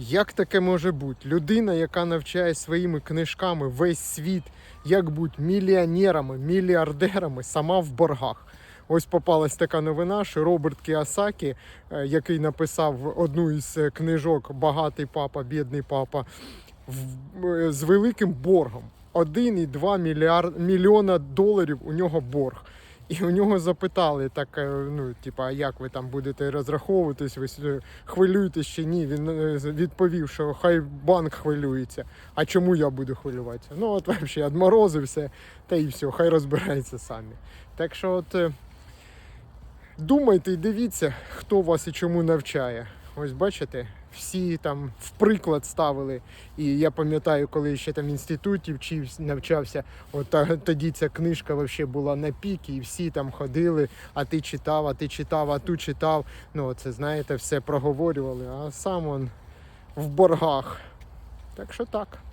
Як таке може бути? Людина, яка навчає своїми книжками весь світ, як бути мільйонерами, мільярдерами, сама в боргах. Ось попалась така новина, що Роберт Кіосакі, е, який написав одну із е, книжок Багатий папа, бідний папа, е, з великим боргом. 1,2 мільярд мільйона доларів у нього борг. І у нього запитали, так, е, ну, типа, а як ви там будете розраховуватись, ви хвилюєтесь чи ні? Він е, відповів, що хай банк хвилюється. А чому я буду хвилюватися? Ну, от взагалі, відморозився, та і все, хай розбирається самі. Так що, от е, думайте і дивіться, хто вас і чому навчає. Ось бачите, всі там в приклад ставили. І я пам'ятаю, коли ще там в інституті вчився, навчався, от тоді ця книжка вообще була на піки, і всі там ходили, а ти читав, а ти читав, а ту читав. Ну, це знаєте, все проговорювали, а сам он в боргах. Так що так.